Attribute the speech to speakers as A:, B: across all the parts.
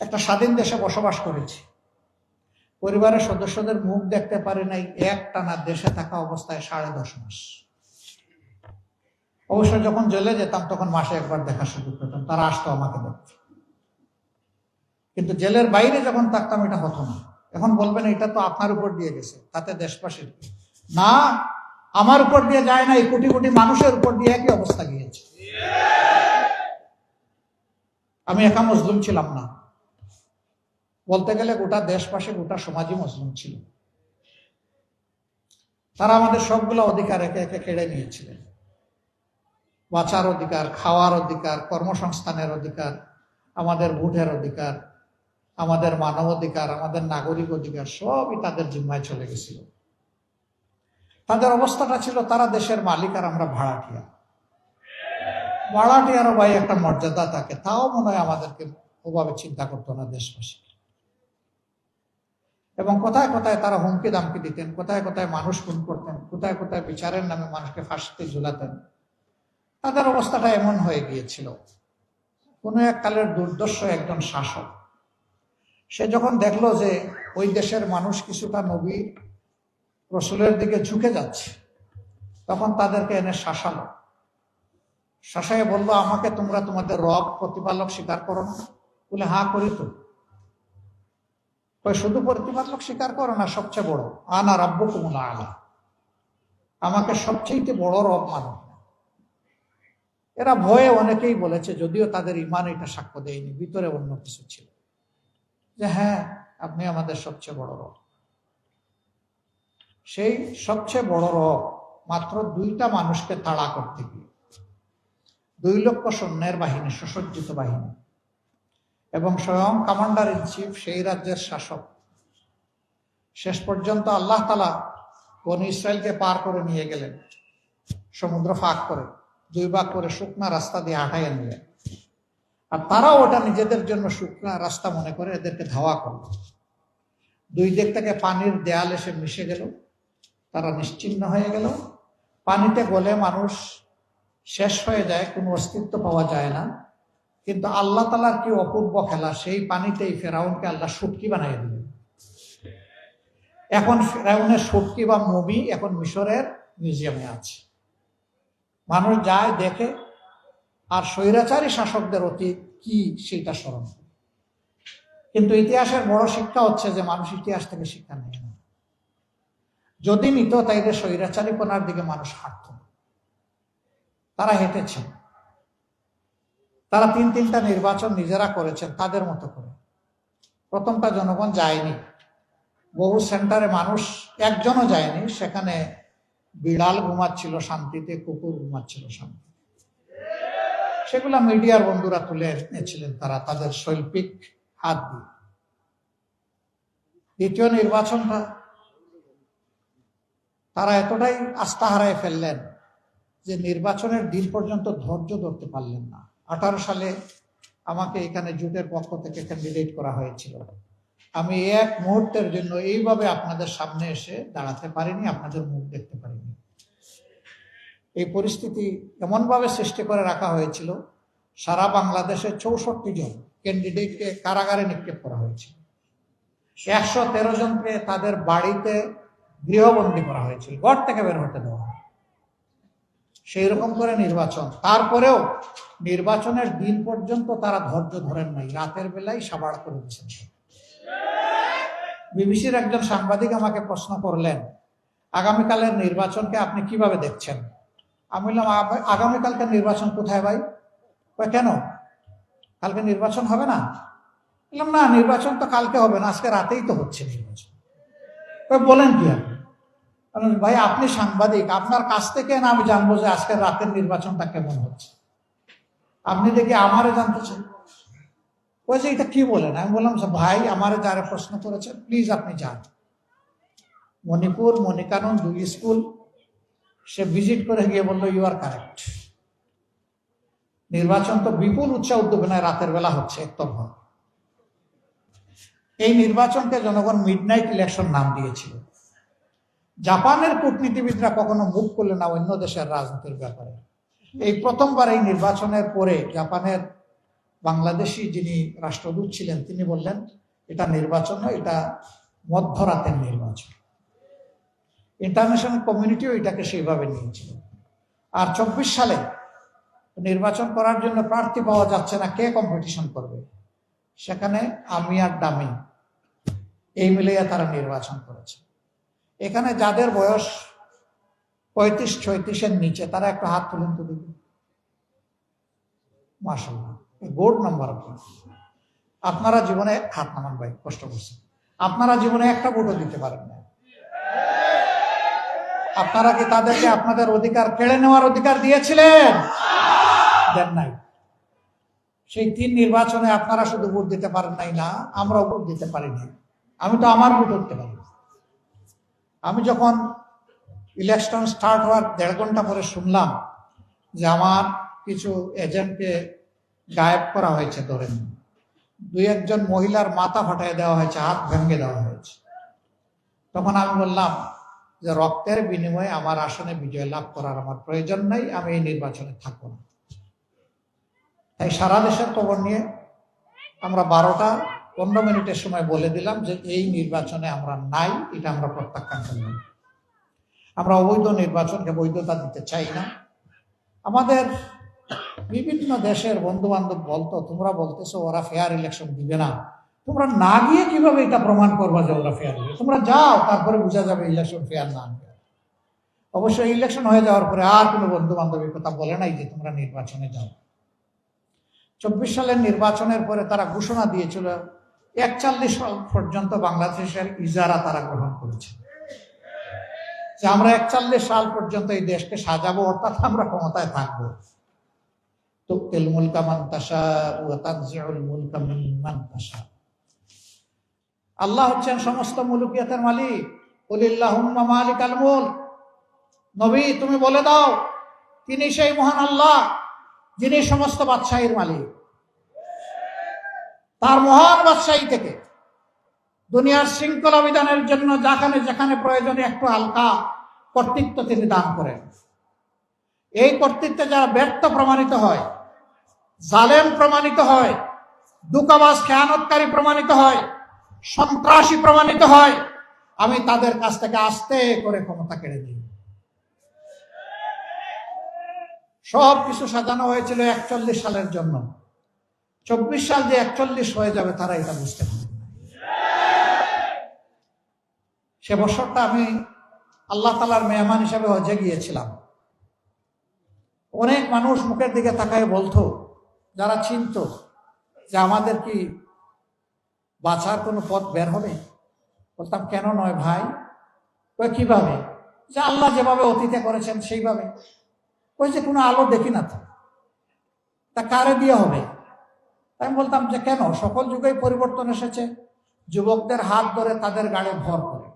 A: একটা স্বাধীন দেশে বসবাস করেছি। পরিবারের সদস্যদের মুখ দেখতে পারে নাই, এক টানা দেশে থাকা অবস্থায় সাড়ে দশ মাস। অবশ্য যখন জেলে যেতাম, তখন মাসে একবার দেখা সুযোগ পেতাম, তারা আসতো আমাকে দেখতে। কিন্তু জেলের বাইরে যখন থাকতাম, এটা হতো না। এখন বলবেন, এটা তো আপনার উপর দিয়ে গেছে, তাতে দেশবাসীর না, আমার উপর দিয়ে যায় না এই কোটি কোটি মানুষের উপর দিয়ে একই অবস্থা গিয়েছে। আমি একা মজলুম ছিলাম না। বলতে গেলে গোটা দেশবাসী, গোটা সমাজই মজলুম ছিল। তারা আমাদের সবগুলো অধিকার একে একে কেড়ে নিয়েছিলেন। বাঁচার অধিকার, খাওয়ার অধিকার, কর্মসংস্থানের অধিকার, আমাদের ভোটের অধিকার, আমাদের মানব অধিকার, আমাদের নাগরিক অধিকার, সবই তাদের জিম্মায় চলে গেছিল। তাদের অবস্থাটা ছিল তারা দেশের মালিক আর আমরা ভাড়াটিয়া। ভাড়াটিয়ারও ভাই একটা মর্যাদা থাকে, তাও মনে হয় আমাদেরকে ওভাবে চিন্তা করতো না দেশবাসী। এবং কোথায় কোথায় তারা হুমকি দামকি দিতেন, কোথায় কোথায় মানুষ খুন করতেন, কোথায় কোথায় বিচারের নামে মানুষকে ফাঁসিতে ঝুলাতেন, তাদের অবস্থাটা এমন হয়ে গিয়েছিল। কোনো এক কালের দুর্দর্শ একজন শাসক, সে যখন দেখল যে ওই দেশের মানুষ কিছুটা নবী, রসুলের দিকে ঝুঁকে যাচ্ছে, তখন তাদেরকে এনে শাসালো। শাসায় বলল, আমাকে তোমরা তোমাদের রব, প্রতিপালক স্বীকার করো না। বলে হ্যাঁ করি তো। শুধু প্রতিপালক স্বীকার করো না, সবচেয়ে বড়। আনা রব্য কুমলা আলা। আমাকে সবচেয়ে বড় রব মানো। এরা ভয়ে অনেকেই বলেছে, যদিও তাদের ইমান এটা সাক্ষ্য দেয়নি, ভিতরে অন্য কিছু ছিল। যে হ্যাঁ আপনি আমাদের সবচেয়ে বড় রব। সেই সবচেয়ে বড় রব মাত্র দুইটা মানুষকে তাড়া করতে গিয়ে, দুই লক্ষ সৈন্যের বাহিনী, সুসজ্জিত বাহিনী এবং স্বয়ং কমান্ডার ইন চিফ সেই রাজ্যের শাসক। শেষ পর্যন্ত আল্লাহ তালা বন ইসরায়েলকে পার করে নিয়ে গেলেন, সমুদ্র ফাঁক করে, দুই ভাগ করে শুকনা রাস্তা দিয়ে হাঁটাইয়া নিলেন। আর তারাও ওটা নিজেদের জন্য শুকনা রাস্তা মনে করে এদেরকে ধাওয়া করল। দুই দিক থেকে পানির দেয়াল এসে মিশে গেল, তারা নিশ্চিন্ন হয়ে গেল। পানিতে গলে মানুষ শেষ হয়ে যায়, কোনো অস্তিত্ব পাওয়া যায় না। কিন্তু আল্লাহ তালার কি অপূর্ব খেলা? সেই পানিতেই ফেরাউনকে আল্লাহ সুটকি বানাই দিলেন। এখন ফেরাউনের সুটকি বা মমি এখন মিশরের মিউজিয়ামে আছে। মানুষ যায়, দেখে, আর স্বৈরাচারী শাসকদের অতীত কি সেটা স্মরণ কিন্তু ইতিহাসের বড় শিক্ষা হচ্ছে যে মানুষ ইতিহাস থেকে শিক্ষা নেয় না। যদি নিত, তাইলে স্বৈরাচারীপনার দিকে মানুষ হাঁটত। তারা হেঁটেছেন তারা তিন তিনটা নির্বাচন নিজেরা করেছেন তাদের মতো করে। প্রথমটা জনগণ যায়নি। বহু সেন্টারে মানুষ, একজনও যায়নি। সেখানে বিড়াল ঘুমাচ্ছিল শান্তিতে, কুকুর ঘুমাচ্ছিল শান্তি সেগুলা মিডিয়ার বন্ধুরা তুলে এনেছিলেন তারা তাদের শৈল্পিক হাত দিয়ে। দ্বিতীয় নির্বাচনটা, তারা এতটাই আস্থা হারায় ফেললেন যে নির্বাচনের দিন পর্যন্ত ধৈর্য ধরতে পারলেন না। আঠারো সালে আমাকে এখানে জুটের পক্ষ থেকে ক্যান্ডিডেট করা হয়েছিল। আমি এক মুহূর্তের জন্য এইভাবে আপনাদের সামনে এসে দাঁড়াতে পারিনি, আপনাদের মুখ দেখতে পারিনি। এই পরিস্থিতি এমনভাবে সৃষ্টি করে রাখা হয়েছিল, সারা বাংলাদেশে চৌষট্টি জন ক্যান্ডিডেটকে কারাগারে নিক্ষেপ করা হয়েছিল। একশো তেরো জনকে তাদের বাড়িতে গৃহবন্দী করা হয়েছিল, ঘর থেকে বের হতে দেওয়া সেই রকম করে নির্বাচন। তারপরেও নির্বাচনের দিন পর্যন্ত তারা ধৈর্য ধরেন নাই। রাতের বেলায় সাবাড় করে দিচ্ছেন বিবিসির একজন সাংবাদিক আমাকে প্রশ্ন করলেন, আগামীকালের নির্বাচনকে আপনি কীভাবে দেখছেন? আমি বললাম আগামীকালকে নির্বাচন কোথায় ভাই? কেন? কালকে নির্বাচন হবে না? বললাম, না, নির্বাচন তো কালকে হবে না, আজকে রাতেই তো হচ্ছে নির্বাচন। বলেন কি আপনি? ভাই, আপনি সাংবাদিক, আপনার কাছ থেকে না আমি জানব যে আজকের রাতের নির্বাচনটা কেমন হচ্ছে। আপনি দেখি আমারে জানতে চান ওই যে এটা কি বলেন? আমি বললাম ভাই, আমারে যারা প্রশ্ন করেছে প্লিজ আপনি যান। মণিপুর, মণিকানন, দুই স্কুল, সে ভিজিট করে গিয়ে বলল ইউ আর কারেক্ট নির্বাচন তো বিপুল উৎসাহ উদ্যোগনায় রাতের বেলা হচ্ছে একতরফা এই নির্বাচনকে জনগণ মিডনাইট ইলেকশন নাম দিয়েছিল। জাপানের কূটনীতিবিদরা কখনো মুখ করলে না অন্য দেশের রাজনীতির ব্যাপারে। এই প্রথমবার এই নির্বাচনের পরে জাপানের বাংলাদেশি যিনি রাষ্ট্রদূত ছিলেন, তিনি বললেন, এটা নির্বাচন নয়, এটা মধ্যরাতের নির্বাচন। ইন্টারন্যাশনাল কমিউনিটিও এটাকে সেইভাবে নিয়েছিল আর চব্বিশ সালে নির্বাচন করার জন্য প্রার্থী পাওয়া যাচ্ছে না, কে কম্পিটিশন করবে? সেখানে আমি আর ডামি এই মিলিয়ে তারা নির্বাচন করেছে। এখানে যাদের বয়স পঁয়ত্রিশ, ছয়ত্রিশের নিচে, তারা একটা হাত তুলেন তো দেখি। মাসাল্লাহ গোড নাম্বার আপনারা জীবনে, হাত নামান ভাই, কষ্ট করছেন। আপনারা জীবনে একটা ভোটও দিতে পারেন না। আপনারা কি তাদেরকে আপনাদের অধিকার কেড়ে নেওয়ার অধিকার দিয়েছিলেন? দেন নাই। সেই তিন নির্বাচনে আপনারা শুধু ভোট দিতে পারেন নাই না, আমরাও ভোট দিতে পারিনি। আমি তো আমার ভোট উঠতে পারি। আমি যখন ইলেকশন স্টার্ট হওয়ার দেড় ঘণ্টা পরে শুনলাম যে আমার কিছু এজেন্টকে গায়েব করা হয়েছে ধরেন দুই একজন মহিলার মাথা ফাটাই দেওয়া হয়েছে, হাত ভেঙে দেওয়া হয়েছে। তখন আমি বললাম যে রক্তের বিনিময়ে আমার আসনে বিজয় লাভ করার আমার প্রয়োজন নাই, আমি এই নির্বাচনে থাকব না। তাই সারা দেশের খবর নিয়ে আমরা বারোটা পনেরো মিনিটের সময় বলে দিলাম যে এই নির্বাচনে আমরা নাই, এটা আমরা প্রত্যাখ্যান করলাম আমরা অবৈধ নির্বাচনকে বৈধতা দিতে চাই না। আমাদের বিভিন্ন দেশের বন্ধু বান্ধব বলতো, তোমরা বলতেছো ওরা ফেয়ার ইলেকশন দিবে না। তোমরা না গিয়ে কীভাবে এটা প্রমাণ করবা যে ওরা ফেয়ার দিবে তোমরা যাও, তারপরে বোঝা যাবে ইলেকশন ফেয়ার না অবশ্যই ইলেকশন হয়ে যাওয়ার পরে আর কোনো বন্ধু বান্ধবের কথা বলে নাই যে তোমরা নির্বাচনে যাও। চব্বিশ সালের নির্বাচনের পরে তারা ঘোষণা দিয়েছিল একচল্লিশ সাল পর্যন্ত বাংলাদেশের ইজারা তারা গ্রহণ করেছে। যে আমরা একচল্লিশ সাল পর্যন্ত এই দেশকে সাজাবো, অর্থাৎ আমরা ক্ষমতায় থাকব। তুক্তিল মুলকা মান তাশা তানজিউল আল্লাহ হচ্ছেন সমস্ত মুলুকিয়াতের মালিক। কুলিল্লাহুম্মা মালিকাল মুলক। নবী, তুমি বলে দাও, তিনি সেই মহান আল্লাহ, যিনি সমস্ত বাদশাহীর মালিক। তার মহান বাদশাহী থেকে। দুনিয়ার শৃঙ্খলা বিধানের জন্য যেখানে যেখানে প্রয়োজনে একটু হালকা কর্তৃত্ব তিনি দান করেন। এই কর্তৃত্বে যারা ব্যর্থ প্রমাণিত হয়, জালেম প্রমাণিত হয় দুকাবাস খেয়ানতকারী প্রমাণিত হয়, সন্ত্রাসী প্রমাণিত হয়, আমি তাদের কাছ থেকে আস্তে করে ক্ষমতা কেড়ে দিই সব কিছু সাজানো হয়েছিল একচল্লিশ সালের জন্য। চব্বিশ সাল যে একচল্লিশ হয়ে যাবে, তারা এটা বুঝতে পারে সে বছরটা আমি আল্লাহ তালার মেহমান হিসাবে হজে গিয়েছিলাম। অনেক মানুষ মুখের দিকে তাকায় বলতো, যারা চিনত যে আমাদের কি বাঁচার কোনো পথ বের হবে? বলতাম, কেন নয় ভাই? ওই কীভাবে? যে আল্লাহ যেভাবে অতীতে করেছেন সেইভাবে। ওই যে কোনো আলো দেখি না তো। তা কারে দিয়ে হবে? আমি বলতাম যে কেন? সকল যুগেই পরিবর্তন এসেছে। যুবকদের হাত ধরে তাদের গাড়ি ভর করে।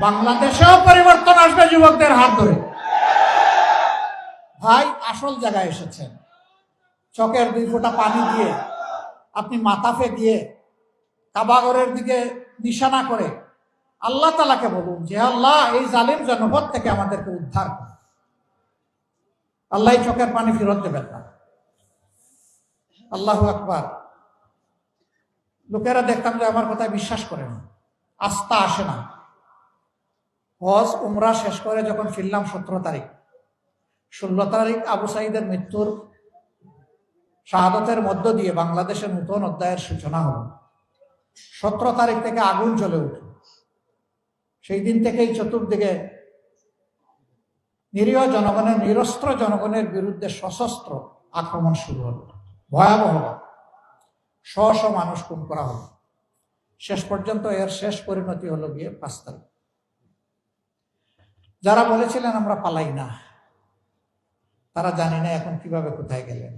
A: বাংলাদেশেও পরিবর্তন আসবে যুবকদের হাত ধরে। ভাই, আসল জায়গায় এসেছেন। চকের দুই ফোঁটা পানি দিয়ে, আপনি মাথাফে দিয়ে, কাবাগরের দিকে নিশানা করে আল্লাহ তালাকে বলুন যে, আল্লাহ, এই জালিম জনপদ থেকে আমাদেরকে উদ্ধার করুন আল্লাহ চোখের পানি ফেরত দেবেন না। আল্লাহ আকবার। লোকেরা দেখতাম যে আমার কথায় বিশ্বাস করে না। আস্থা আসে না। হজ, উমরা শেষ করে যখন ফিরলাম সতেরো তারিখ। ষোলো তারিখ আবু সাইদের মৃত্যুর শাহাদতের মধ্য দিয়ে বাংলাদেশের নতুন অধ্যায়ের সূচনা হল। সতেরো তারিখ থেকে আগুন জ্বলে উঠল। সেই দিন থেকেই চতুর্দিকে নিরীহ জনগণের, নিরস্ত্র জনগণের বিরুদ্ধে সশস্ত্র আক্রমণ শুরু হল। ভয়াবহ। শ শ মানুষ খুন করা হলো। শেষ পর্যন্ত এর শেষ পরিণতি হলো গিয়ে পাঁচ তারিখ যারা বলেছিলেন, আমরা পালাই না। তারা জানি না এখন কীভাবে কোথায় গেলেন।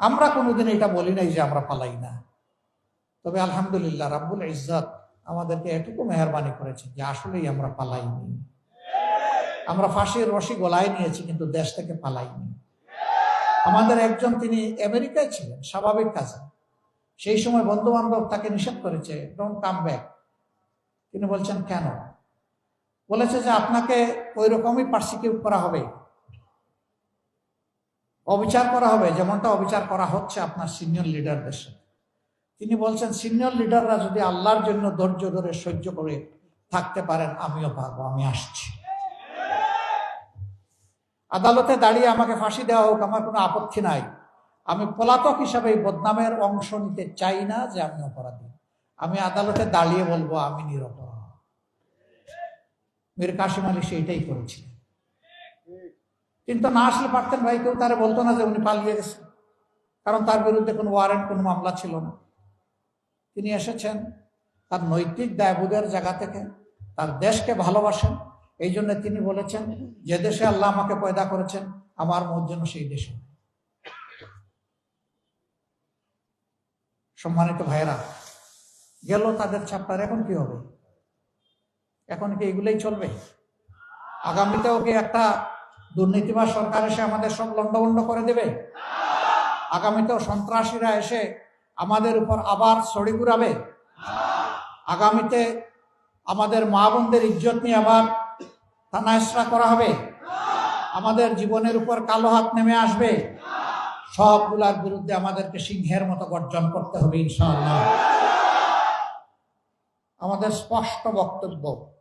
A: আমরা কোনোদিন এটা বলি নাই যে আমরা পালাই না। তবে আলহামদুলিল্লাহ, রাব্বুল ইজ্জাত আমাদেরকে এটুকু মেহরবানি করেছে যে আসলেই আমরা পালাইনি। আমরা ফাঁসির রশি গলায় নিয়েছি, কিন্তু দেশ থেকে পালাইনি। আমাদের একজন তিনি আমেরিকায় ছিলেন, স্বাভাবিক কাজে। সেই সময় বন্ধু বান্ধব তাকে নিষেধ করেছে ডোন্ট কাম ব্যাক তিনি বলছেন, কেন? বলেছে যে আপনাকে ওই রকমই পার্সিকিউট করা হবে। অবিচার করা হবে, যেমনটা অবিচার করা হচ্ছে আপনার সিনিয়র লিডারদের সাথে। তিনি বলছেন সিনিয়র লিডাররা যদি আল্লাহর জন্য ধৈর্য ধরে সহ্য করে থাকতে পারেন, আমিও পারব, আমি আসছি। আদালতে দাঁড়িয়ে আমাকে ফাঁসি দেওয়া হোক, আমার কোনো আপত্তি নাই। আমি পলাতক হিসাবে এই বদনামের অংশ নিতে চাই না যে আমি অপরাধী। আমি আদালতে দাঁড়িয়ে বলব, আমি নিরপরাধ। মীর কাশিম আলী সেইটাই করেছিলেন। কিন্তু না আসলে পারতেন ভাই, কেউ তারা বলতো না যে উনি পালিয়ে গেছেন। কারণ তার বিরুদ্ধে কোনো ওয়ারেন্ট কোনো মামলা ছিল না। তিনি এসেছেন, তার নৈতিক দায়বোধের জায়গা থেকে, তার দেশকে ভালোবাসেন এই জন্য তিনি বলেছেন, যে দেশে আল্লাহ আমাকে পয়দা করেছেন, আমার মত যেন সেই দেশে সম্মানিত ভাইয়েরা, গেল তাদের চাপটার এখন কি হবে? এখন কি এগুলোই চলবে? আগামীতেও কি একটা দুর্নীতিবাজ সরকার এসে আমাদের সব লন্ডভন্ড করে দেবে? আগামীতেও সন্ত্রাসীরা এসে আমাদের উপর আবার ছড়ি ঘুরাবে? আগামীতে আমাদের মা বোনদের ইজ্জত নিয়ে আবার থানায়সরা করা হবে? আমাদের জীবনের উপর কালো হাত নেমে আসবে। সবগুলার বিরুদ্ধে আমাদেরকে সিংহের মতো গর্জন করতে হবে, ইনশাআল্লাহ। আমাদের স্পষ্ট বক্তব্য,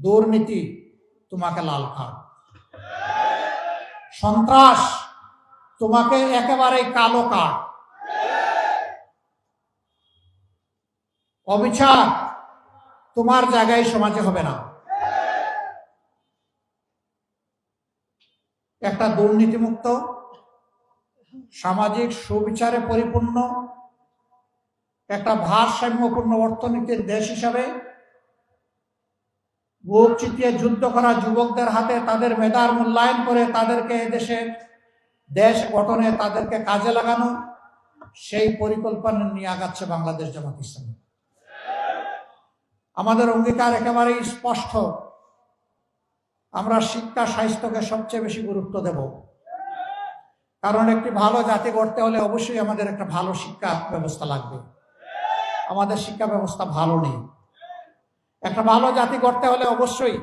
A: দুর্নীতি তোমাকে লাল কার্ড। সন্ত্রাস তোমাকে একেবারে কালো কার্ড। অবিচার তোমার জায়গায় সমাজে হবে না। একটা দুর্নীতিমুক্ত, সামাজিক সুবিচারে পরিপূর্ণ, একটা ভারসাম্যপূর্ণ অর্থনীতির দেশ হিসাবে বুক চিতিয়ে যুদ্ধ করা যুবকদের হাতে তাদের মেধার মূল্যায়ন করে তাদেরকে দেশে দেশ গঠনে তাদেরকে কাজে লাগানো, সেই পরিকল্পনা নিয়ে আগাচ্ছে বাংলাদেশ জামাত ইসলামী। আমাদের অঙ্গীকার একেবারেই স্পষ্ট। আমরা শিক্ষা স্বাস্থ্যকে সবচেয়ে বেশি গুরুত্ব দেব। কারণ একটি ভালো জাতি গড়তে হলে অবশ্যই আমাদের একটা ভালো শিক্ষা ব্যবস্থা লাগবে। আমাদের শিক্ষা ব্যবস্থা ভালো নেই। একটা ভালো জাতি গড়তে হলে অবশ্যই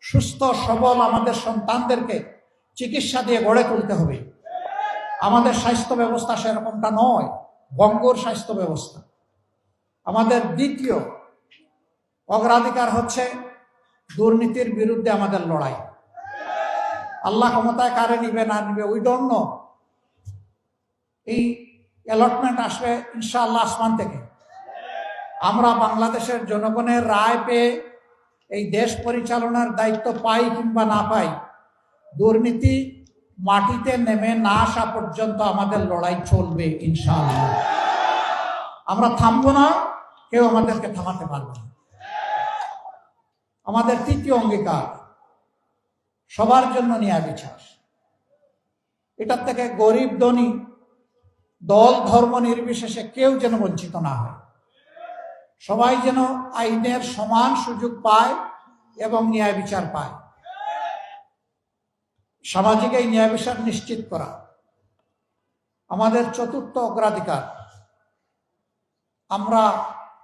A: সুস্থ, সবল আমাদের সন্তানদেরকে চিকিৎসা দিয়ে গড়ে তুলতে হবে। আমাদের স্বাস্থ্য ব্যবস্থা সেরকমটা নয়, বঙ্গর স্বাস্থ্য ব্যবস্থা। আমাদের দ্বিতীয় অগ্রাধিকার হচ্ছে দুর্নীতির বিরুদ্ধে আমাদের লড়াই। আল্লাহ ক্ষমতায় কারে নিবে, না নিবে ডোন্ট নো এই অ্যালটমেন্ট আসবে ইনশাআল্লাহ আসমান থেকে। আমরা বাংলাদেশের জনগণের রায় পেয়ে এই দেশ পরিচালনার দায়িত্ব পাই কিংবা না পাই, দুর্নীতি মাটিতে নেমে না আসা পর্যন্ত আমাদের লড়াই চলবে ইনশাআল্লাহ। আমরা থামবো না, কেউ আমাদেরকে থামাতে পারবে না। আমাদের তৃতীয় অঙ্গীকার, সবার জন্য ন্যায় বিচার। এটার থেকে গরিব ধনী, দল ধর্ম নির্বিশেষে কেউ যেন বঞ্চিত না হয়। সবাই যেন আইনের সমান সুযোগ পায় এবং ন্যায় বিচার পায়। সামাজিক এই ন্যায় বিচার নিশ্চিত করা আমাদের চতুর্থ অগ্রাধিকার। আমরা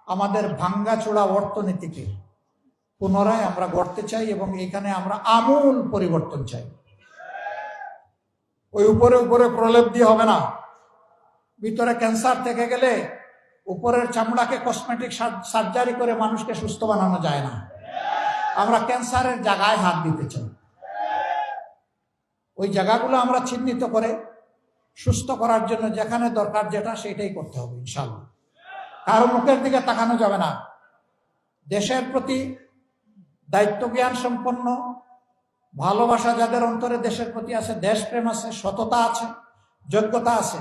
A: আমাদের ভাঙ্গাচোড়া অর্থনীতিকে পুনরায় আমরা গড়তে চাই এবং এখানে আমরা আমূল পরিবর্তন চাই। ওই উপরে উপরে প্রলেপ দিয়ে হবে না। ভিতরে ক্যান্সার থেকে গেলে উপরের চামড়াকে কসমেটিক সার্জারি করে মানুষকে সুস্থ বানানো যায় না। আমরা ক্যান্সারের জায়গায় হাত দিতে চাই। ওই জায়গাগুলো আমরা চিহ্নিত করে সুস্থ করার জন্য যেখানে দরকার যেটা সেটাই করতে হবে ইনশাল্লাহ কারও মুখের দিকে তাকানো যাবে না। দেশের প্রতি দায়িত্ব জ্ঞান সম্পন্ন, ভালোবাসা যাদের অন্তরে দেশের প্রতি আছে, দেশপ্রেম আছে, সততা আছে, যোগ্যতা আছে,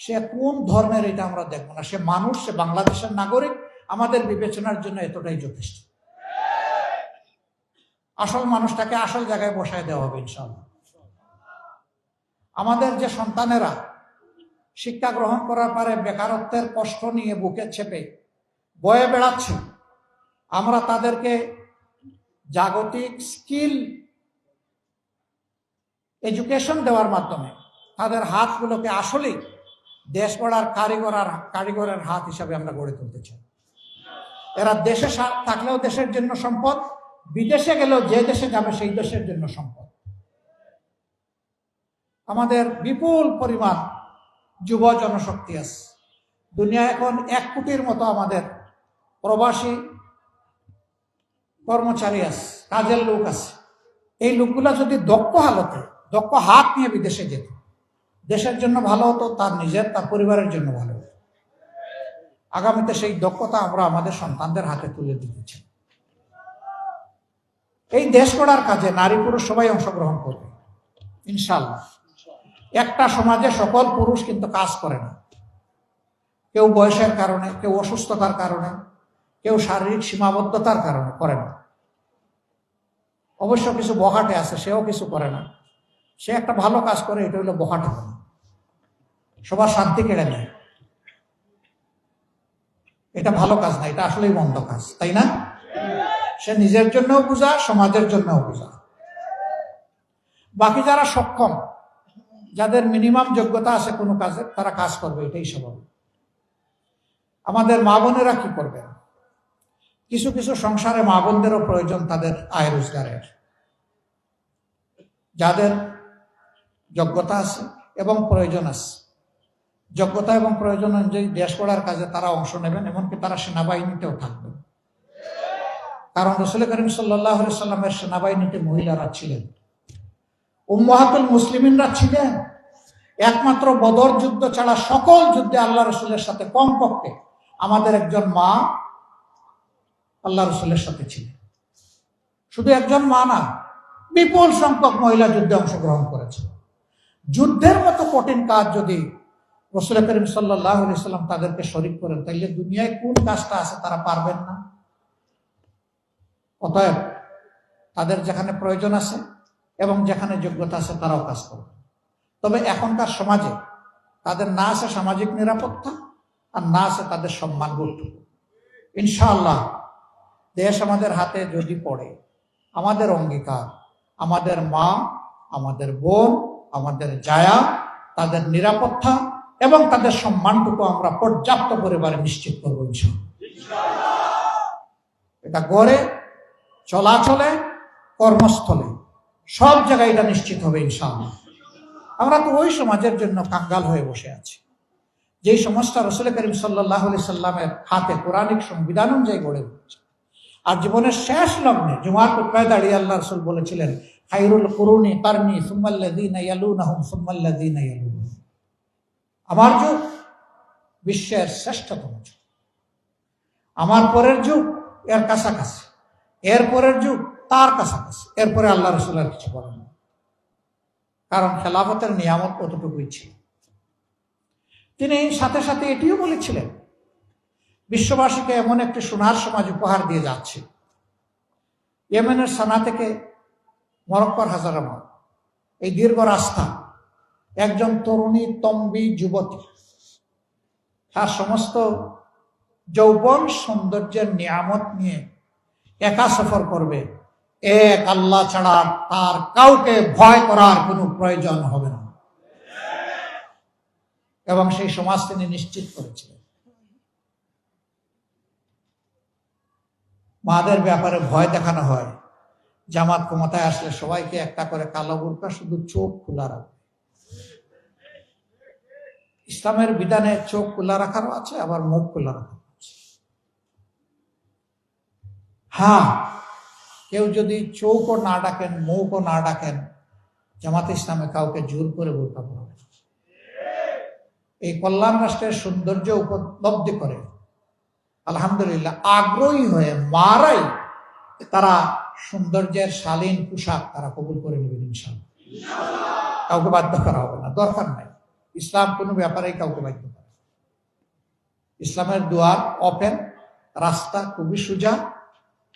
A: সে কোন ধর্মের এটা আমরা দেখব না। সে মানুষ, সে বাংলাদেশের নাগরিক, আমাদের বিবেচনার জন্য এতটাই যথেষ্ট। আসল মানুষটাকে আসল জায়গায় বসায় দেওয়া হবে ইনশাল্লাহ আমাদের যে সন্তানেরা, শিক্ষা গ্রহণ করার পরে বেকারত্বের কষ্ট নিয়ে বুকে চেপে বয়ে বেড়াচ্ছে, আমরা তাদেরকে জাগতিক স্কিল এডুকেশন দেওয়ার মাধ্যমে তাদের হাতগুলোকে আসলেই দেশ গড়ার কারিগর আর কারিগরের হাত হিসাবে আমরা গড়ে তুলতে চাই। এরা দেশে থাকলেও দেশের জন্য সম্পদ, বিদেশে গেলেও যে দেশে যাবে সেই দেশের জন্য সম্পদ। আমাদের বিপুল পরিমাণ যুব জনশক্তি আছে। দুনিয়া এখন এক কোটির মতো আমাদের প্রবাসী কর্মচারী আছে, কাজের লোক আছে। এই লোকগুলা যদি দক্ষ হালতে, দক্ষ হাত নিয়ে বিদেশে যেত, দেশের জন্য ভালো হতো, তার নিজের, তার পরিবারের জন্য ভালো হতো। আগামীতে সেই দক্ষতা আমরা আমাদের সন্তানদের হাতে তুলে দিতেছি এই দেশ গড়ার কাজে নারী পুরুষ সবাই অংশগ্রহণ করবে ইনশাল্লাহ একটা সমাজে সকল পুরুষ কিন্তু কাজ করে না। কেউ বয়সের কারণে, কেউ অসুস্থতার কারণে, কেউ শারীরিক সীমাবদ্ধতার কারণে করে না। অবশ্য কিছু বহাটে আছে, সেও কিছু করে না। সে একটা ভালো কাজ করে, এটা হলো বহাটে। সবার শান্তি কেড়ে নেয়। এটা ভালো কাজ না, এটা আসলেই মন্দ কাজ, তাই না? সে নিজের জন্যও বোঝা সমাজের জন্যও বোঝা বাকি যারা সক্ষম, যাদের মিনিমাম যোগ্যতা আছে কোনো কাজে, তারা কাজ করবে, এটাই স্বাভাবিক আমাদের মা বোনেরা কি করবেন? কিছু কিছু সংসারে মা বোনদেরও প্রয়োজন তাদের আয় রোজগারের। যাদের যোগ্যতা আছে এবং প্রয়োজন আছে। যোগ্যতা এবং প্রয়োজন অনুযায়ী দেশ গড়ার কাজে তারা অংশ নেবেন, এমনকি তারা সেনাবাহিনীতেও থাকবেন। কারণ রসুল করিম সাল্লাহ সাল্লামের সেনাবাহিনীতে মহিলারা ছিলেন। উম্মাহাতুল মুসলিমিনরা ছিলেন। একমাত্র বদর যুদ্ধ ছাড়া সকল যুদ্ধে আল্লাহ রসুলের সাথে কমপক্ষে আমাদের একজন মা আল্লাহ রসুলের সাথে ছিলেন। শুধু একজন মা না, বিপুল সংখ্যক মহিলা যুদ্ধে অংশগ্রহণ করেছে। যুদ্ধের মতো কঠিন কাজ যদি রসুল করিম সাল্লাহ সাল্লাম তাদেরকে শরিক করেন, তাইলে দুনিয়ায় কোন কাজটা আছে তারা পারবেন না। অতএব তাদের যেখানে প্রয়োজন আছে এবং যেখানে যোগ্যতা আছে তারাও কাজ করবে। তবে এখনকার সমাজে তাদের না আছে সামাজিক নিরাপত্তা আর না আছে তাদের সম্মান বোধটুকু ইনশাআল্লাহ দেশ আমাদের হাতে যদি পড়ে, আমাদের অঙ্গীকার, আমাদের মা, আমাদের বোন, আমাদের জায়া, তাদের নিরাপত্তা এবং তাদের সম্মানটুকু আমরা পর্যাপ্ত পরিবারে নিশ্চিত করব এটা গড়ে, চলাচলে, কর্মস্থলে, সব জায়গায় এটা নিশ্চিত হবে ইনশাআল্লাহ। আমরা তো ওই সমাজের জন্য কাঙ্গাল হয়ে বসে আছি। যেই সমাজটা রসুল করিম সাল্লাহ সাল্লামের হাতে পৌরাণিক সংবিধান অনুযায়ী গড়ে উঠেছে আর জীবনের শেষ লগ্নে জুমার টুকরায় দাঁড়িয়ে আল্লাহ রসুল বলেছিলেন খাইরুল করুনি কারনি সুম্মাল্লাদিন ইয়ালুনাহুম সুম্মাল্লাদিন ইয়ালুন। আমার যুগ বিশ্বের শ্রেষ্ঠতম যুগ। আমার পরের যুগ এর কাছাকাছি, এর পরের যুগ তার কাছাকাছি এরপরে আল্লাহ রসুল আর কিছু বলেন কারণ খেলাফতের নিয়ামত কতটুকুই ছিল। তিনি সাথে সাথে এটিও বলেছিলেন বিশ্ববাসীকে এমন একটি সোনার সমাজ উপহার দিয়ে যাচ্ছে। ইয়েমেনের সানা থেকে মরক্কর হাজারাবাদ এই দীর্ঘ রাস্তা একজন তরুণী, তম্বি, যুবতী। তার সমস্ত যৌবন, সৌন্দর্যের নিয়ামত নিয়ে একা সফর করবে। এক আল্লাহ ছাড়া তার কাউকে ভয় করার কোনো প্রয়োজন হবে না। এবং সেই সমাজ তিনি নিশ্চিত করেছিলেন। মাদের ব্যাপারে ভয় দেখানো হয়। জামাত ক্ষমতায় আসলে সবাইকে একটা করে কালো বুরকা শুধু চোখ খোলা রাখবে। ইসলামের বিধানে চোখ খোলা রাখারও আছে, আবার মুখ খোলা রাখার আছে। হ্যাঁ কেউ যদি চৌকও না ডাকেন, মুখও না ডাকেন, জামাত ইসলামে কাউকে জোর করে বোরকা পড়াবে এই কল্যাণ রাষ্ট্রের সৌন্দর্য উপলব্ধি করে আলহামদুলিল্লাহ, আগ্রহী হয়ে মারাই তারা সৌন্দর্যের শালীন পোশাক তারা কবুল করে নেবেন ইনশাল কাউকে বাধ্য করা হবে না, দরকার নাই। ইসলাম কোনো ব্যাপারেই কাউকে বাধ্য করে ইসলামের দুয়ার ওপেন রাস্তা খুবই সোজা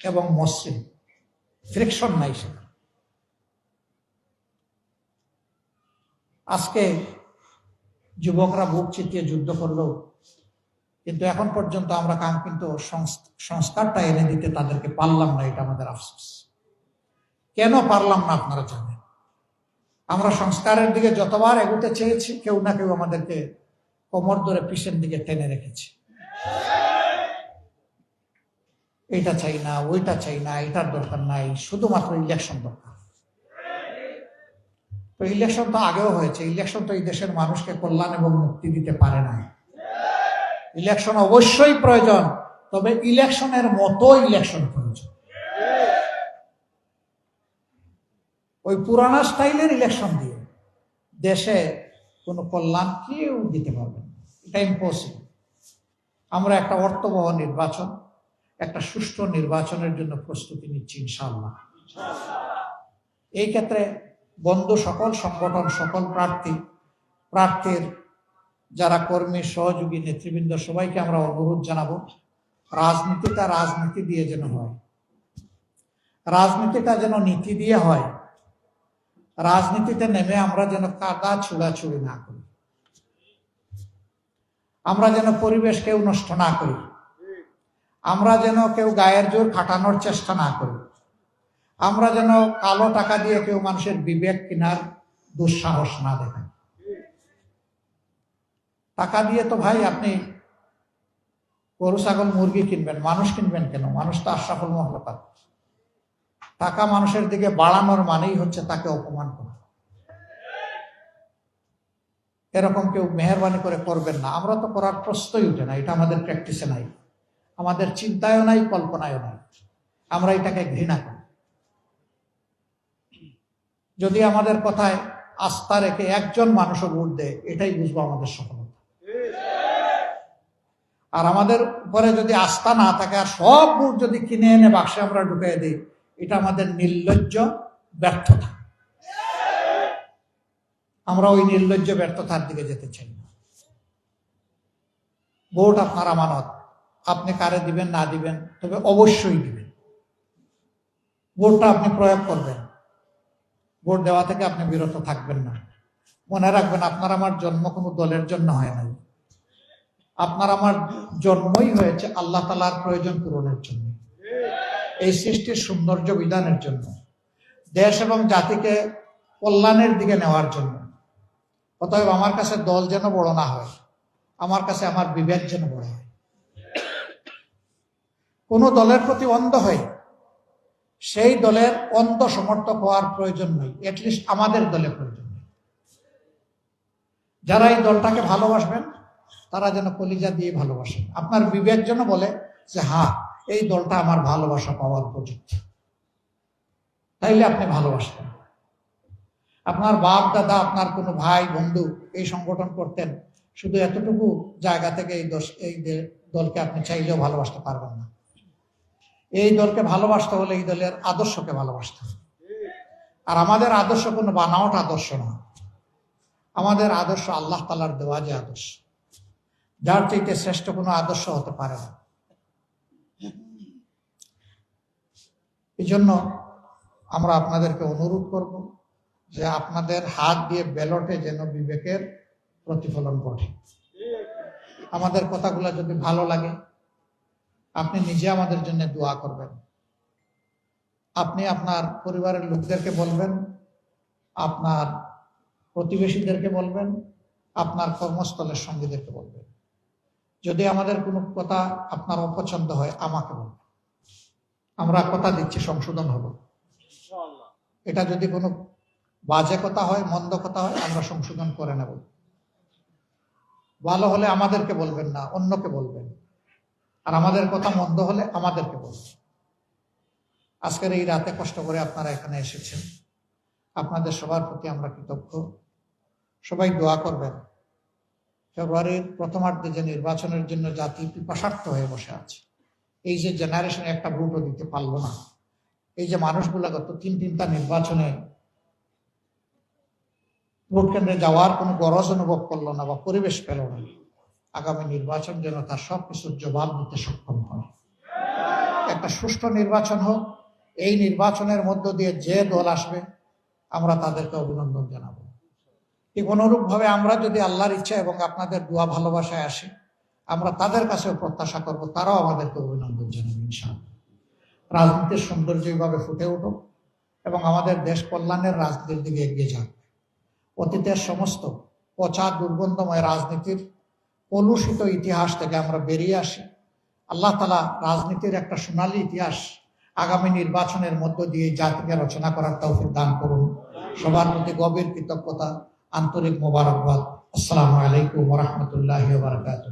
A: এবং মসৃণ ফ্রিকশন নাই সেখানে। আজকে যুবকরা বুক চিতিয়ে যুদ্ধ করল কিন্তু এখন পর্যন্ত আমরা কাঙ্ক্ষিত সংস্কারটা এনে দিতে তাদেরকে পারলাম না, এটা আমাদের আফসোস। কেন পারলাম না আপনারা জানেন? আমরা সংস্কারের দিকে যতবার এগোতে চেয়েছি, কেউ না কেউ আমাদেরকে কোমর ধরে পিসের দিকে টেনে রেখেছে। এটা চাই না, ওইটা চাই না, এটার দরকার নাই, শুধুমাত্র ইলেকশন দরকার। তো ইলেকশন তো আগেও হয়েছে ইলেকশন তো এই দেশের মানুষকে কল্যাণ এবং মুক্তি দিতে পারে না ইলেকশন অবশ্যই প্রয়োজন, তবে ইলেকশনের মতো ইলেকশন প্রয়োজন। ওই পুরানা স্টাইলের ইলেকশন দিয়ে দেশে কোনো কল্যাণ কেউ দিতে পারবে এটা ইম্পসিবল আমরা একটা অর্থবহ নির্বাচন, একটা সুষ্ঠু নির্বাচনের জন্য প্রস্তুতি নিচ্ছি ইনশাআল্লাহ। এই ক্ষেত্রে বন্ধু সকল, সংগঠন সকল প্রার্থী, প্রার্থীর যারা কর্মী, সহযোগী, নেতৃবৃন্দ, সবাইকে আমরা অনুরোধ জানাব, রাজনীতিটা রাজনীতি দিয়ে যেন হয়। রাজনীতিটা যেন নীতি দিয়ে হয়। রাজনীতিতে নেমে আমরা যেন কাদা ছুড়াছুড়ি না করি। আমরা যেন পরিবেশ কেউ নষ্ট না করি। আমরা যেন কেউ গায়ের জোর খাটানোর চেষ্টা না করি। আমরা যেন কালো টাকা দিয়ে কেউ মানুষের বিবেক কেনার দুঃসাহস না দেখাই। টাকা দিয়ে তো ভাই আপনি গরু, ছাগল, মুরগি কিনবেন, মানুষ কিনবেন কেন? মানুষ তো আশরাফুল মহলকাত টাকা মানুষের দিকে বাড়ানোর মানেই হচ্ছে তাকে অপমান করা। এরকম কেউ মেহরবানি করে করবেন না। আমরা তো করার প্রশ্নই উঠে না, এটা আমাদের প্র্যাকটিসে নাই। আমাদের চিন্তায়ও নাই, কল্পনায়ও নাই। আমরা এটাকে ঘৃণা করি। যদি আমাদের কথায় আস্থা রেখে একজন মানুষও ভোট দেয়, এটাই বুঝব আমাদের সফলতা আর আমাদের উপরে যদি আস্থা না থাকে, আর সব ভোট যদি কিনে এনে বাক্সে আমরা ঢুকিয়ে দিই, এটা আমাদের নির্লজ্জ ব্যর্থতা। আমরা ওই নির্লজ্জ ব্যর্থতার দিকে যেতে চাই না। ভোট আপনার আমানত। আপনি কারে দিবেন, না দিবেন, তবে অবশ্যই দিবেন। ভোটটা আপনি প্রয়োগ করবেন। ভোট দেওয়া থেকে আপনি বিরত থাকবেন না। মনে রাখবেন, আপনার আমার জন্ম কোনো দলের জন্য হয় নাই। আপনার আমার জন্মই হয়েছে আল্লাহ তালার প্রয়োজন পূরণের জন্য। এই সৃষ্টির সৌন্দর্য বিধানের জন্য। দেশ এবং জাতিকে কল্যাণের দিকে নেওয়ার জন্য। অতএব আমার কাছে দল যেন বড় না হয়, আমার কাছে আমার বিবেক যেন বড় হয়। কোনো দলের প্রতি অন্ধ হয়ে সেই দলের অন্ধ সমর্থক হওয়ার প্রয়োজন নেই এটলিস্ট আমাদের দলে প্রয়োজন নেই। যারা এই দলটাকে ভালোবাসবেন তারা যেন কলিজা দিয়ে ভালোবাসে। আপনার বিবেক যেন বলে যে হ্যাঁ এই দলটা আমার ভালোবাসা পাওয়ার উপযুক্ত তাইলে আপনি ভালোবাসবেন আপনার বাপ, দাদা, আপনার কোনো ভাই, বন্ধু এই সংগঠন করতেন। শুধু এতটুকু জায়গা থেকে এই দোষ এই দলকে আপনি চাইলেও ভালোবাসতে পারবেন না। এই দলকে ভালোবাসতে হলে এই দলের আদর্শকে ভালোবাসতে হবে। আর আমাদের আদর্শ কোনো বানাওট আদর্শ না। আমাদের আদর্শ আল্লাহ তালার দেওয়া যে আদর্শ। যার চাইতে শ্রেষ্ঠ কোনো আদর্শ হতে পারে না। এই জন্য আমরা আপনাদেরকে অনুরোধ করব যে আপনাদের হাত দিয়ে ব্যালটে যেন বিবেকের প্রতিফলন ঘটে। আমাদের কথাগুলো যদি ভালো লাগে, আপনি নিজে আমাদের জন্য দোয়া করবেন। আপনি আপনার পরিবারের লোকদেরকে বলবেন, আপনার প্রতিবেশীদেরকে বলবেন, আপনার কর্মস্থলের সঙ্গীদেরকে বলবেন। যদি আমাদের কোনো কথা আপনার অপছন্দ হয় আমাকে বলবেন আমরা কথা দিচ্ছি সংশোধন হলো। এটা যদি কোনো বাজে কথা হয় মন্দ কথা হয় আমরা সংশোধন করে নেব। ভালো হলে আমাদেরকে বলবেন না অন্যকে বলবেন। আর আমাদের কথা মন্দ হলে আমাদেরকে বলবেন। আজকের এই রাতে কষ্ট করে আপনারা এখানে এসেছেন। আপনাদের সবার প্রতি আমরা কৃতজ্ঞ। সবাই দোয়া করবেন। ফেব্রুয়ারির প্রথমার্ধে যে নির্বাচনের জন্য জাতি পিপাসার্থ হয়ে বসে আছে, এই যে জেনারেশন একটা ভোটও দিতে পারল না। এই যে মানুষগুলা গত তিন তিনটা নির্বাচনে ভোট কেন্দ্রে যাওয়ার কোনো গরজ অনুভব করল না বা পরিবেশ পেল না, আগামী নির্বাচন যেন তার সবকিছুর জবাব দিতে সক্ষম হয়। একটা সুষ্ঠু নির্বাচন হোক, এই নির্বাচনের মধ্য দিয়ে যে দল আসবে, আমরা তাদেরকে অভিনন্দন জানাব। ঠিক অনুরূপ ভাবে আমরা যদি আল্লাহর ইচ্ছা এবং আপনাদের দোয়া ভালোবাসায় আসি, আমরা তাদের কাছেও প্রত্যাশা করব, তারাও আমাদেরকে অভিনন্দন জানাবে, ইনশাআল্লাহ। রাজনীতির সৌন্দর্য এইভাবে ফুটে উঠুক এবং আমাদের দেশ কল্যাণের রাজনীতির দিকে এগিয়ে যাক। অতীতের সমস্ত পচা, দুর্গন্ধময় রাজনীতির কলুষিত ইতিহাস থেকে আমরা বেরিয়ে আসি। আল্লাহ তালা রাজনীতির একটা সোনালী ইতিহাস আগামী নির্বাচনের মধ্য দিয়ে জাতিকে রচনা করার তৌফিক দান করুন। সবার প্রতি গভীর কৃতজ্ঞতা। আন্তরিক মোবারকবাদ। আসসালামু আলাইকুম রহমতুল্লাহ বারকাত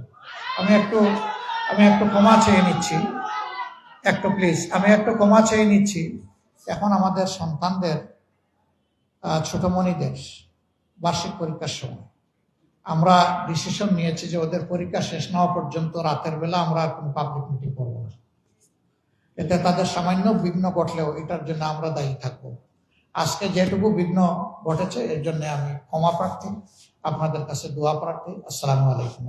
A: আমি একটু আমি একটু ক্ষমা চেয়ে নিচ্ছি। একটু প্লিজ আমি একটু ক্ষমা চেয়ে নিচ্ছি। এখন আমাদের সন্তানদের ছোটমণিদের বার্ষিক পরীক্ষার সময়। আমরা ডিসিশন নিয়েছি যে ওদের পরীক্ষা শেষ না হওয়া পর্যন্ত রাতের বেলা আমরা কোনো পাবলিক মিটিং করব না। এতে তাদের সামান্য বিঘ্ন ঘটলেও এটার জন্য আমরা দায়ী থাকব। আজকে যেটুকু বিঘ্ন ঘটেছে, এর জন্য আমি ক্ষমা প্রার্থী, আপনাদের কাছে দোয়া প্রার্থী। আসসালামু আলাইকুম।